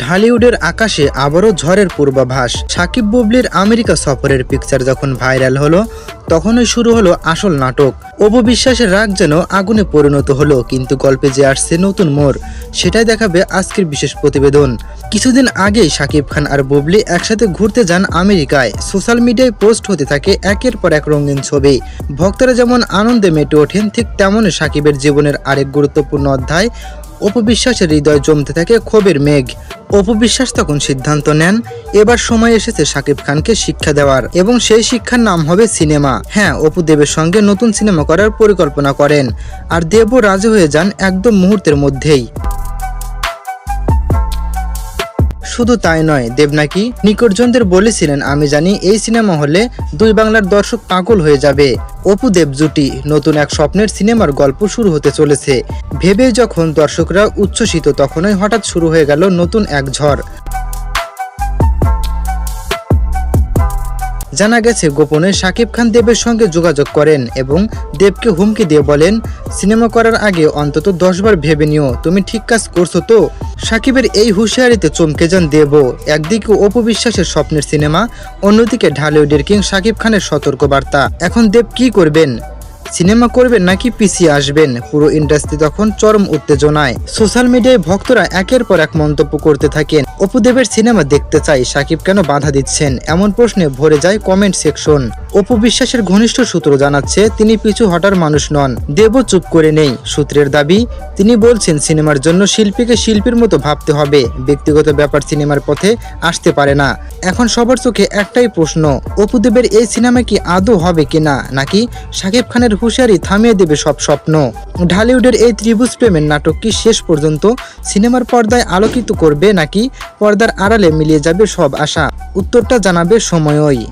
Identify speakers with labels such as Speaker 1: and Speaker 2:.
Speaker 1: ঢালিউডের আকাশে আবারও ঝড়ের পূর্বাভাস। সাকিব বুবলির আমেরিকা সফরের পিকচার যখন ভাইরাল হলো, তখনই শুরু হলো আসল নাটক। অপবিশ্বাসের রাগ যেন আগুনে পরিণত হলো, কিন্তু গল্পে যে আসছে নতুন মোড়, সেটাই দেখাবে আজকের বিশেষ প্রতিবেদন। কিছুদিন আগেই সাকিব খান আর বুবলি একসাথে ঘুরতে যান আমেরিকায়। সোশ্যাল মিডিয়ায় পোস্ট হতে থাকে একের পর এক রঙিন ছবি। ভক্তরা যেমন আনন্দে মেতে ওঠেন, ঠিক তেমনই সাকিবের জীবনের আরেক গুরুত্বপূর্ণ অধ্যায় অপবিশ্বাসের হৃদয় জমতে থাকে ক্ষোভের মেঘ। অপবিশ্বাস তখন সিদ্ধান্ত নেন, এবার সময় এসেছে শাকিব খানকে শিক্ষা দেওয়ার, এবং সেই শিক্ষার নাম হবে সিনেমা। হ্যাঁ অপু দেবের সঙ্গে নতুন সিনেমা করার পরিকল্পনা করেন, আর দেবও রাজি হয়ে যান একদম মুহূর্তের মধ্যেই। শুধু তাই নয় দেবনাকি নিকটজনদের বলেছিলেন, আমি জানি এই সিনেমা হলে দুই বাংলার দর্শক পাগল হয়ে যাবে। অপু দেব জুটি, নতুন এক স্বপ্নের সিনেমার গল্প শুরু হতে চলেছে। ভেবে যখন দর্শকরা উচ্ছ্বসিত, তখনই হঠাৎ শুরু হয়ে গেল নতুন এক ঝড়। জানা গেছে, গোপনে শাকিব খান দেবের সঙ্গে যোগাযোগ করেন এবং দেবকে হুমকি দিয়ে বলেন, সিনেমা করার আগে অন্তত দশবার ভেবে নিও, তুমি ঠিক কাজ করছ তো? সাকিবের এই হুঁশিয়ারিতে চমকে যান দেব। একদিকে অপবিশ্বাসের স্বপ্নের সিনেমা, অন্যদিকে ঢালিউডের কিং সাকিব খানের সতর্ক বার্তা এখন দেব কি করবেন? সিনেমা করবেন নাকি পিসি আসবেন? পুরো ইন্ডাস্ট্রি তখন চরম উত্তেজনায়। সোশ্যাল মিডিয়ায় ভক্তরা একের পর এক মন্তব্য করতে থাকেন। অপুদেবের সিনেমা দেখতে চাই, সাকিব কেন বাধা দিচ্ছেন? এমন প্রশ্নে ভরে যায় কমেন্ট সেকশন অপু বিশ্বাসের ঘনিষ্ঠ সূত্র জানাচ্ছে, তিনি পিছু হটার মানুষ নন, দেবও চুপ করে নেই। সূত্রের দাবি, তিনি বলছেন সিনেমার জন্য শিল্পীকে শিল্পীর মতো ভাবতে হবে। ব্যক্তিগত ব্যাপার সিনেমার পথে আসতে পারে না। এখন সবার চোখে একটাই প্রশ্ন, অপুদেবের এই সিনেমা কি আদৌ হবে কিনা, নাকি শাকিব খানের হুঁশিয়ারি থামিয়ে দেবে সব স্বপ্ন? ঢালিউডের এই ত্রিভুজ প্রেমের নাটক কি শেষ পর্যন্ত সিনেমার পর্দায় আলোকিত করবে, নাকি পর্দার আড়ালে মিলিয়ে যাবে সব আশা? উত্তরটা জানাবে সময়ই।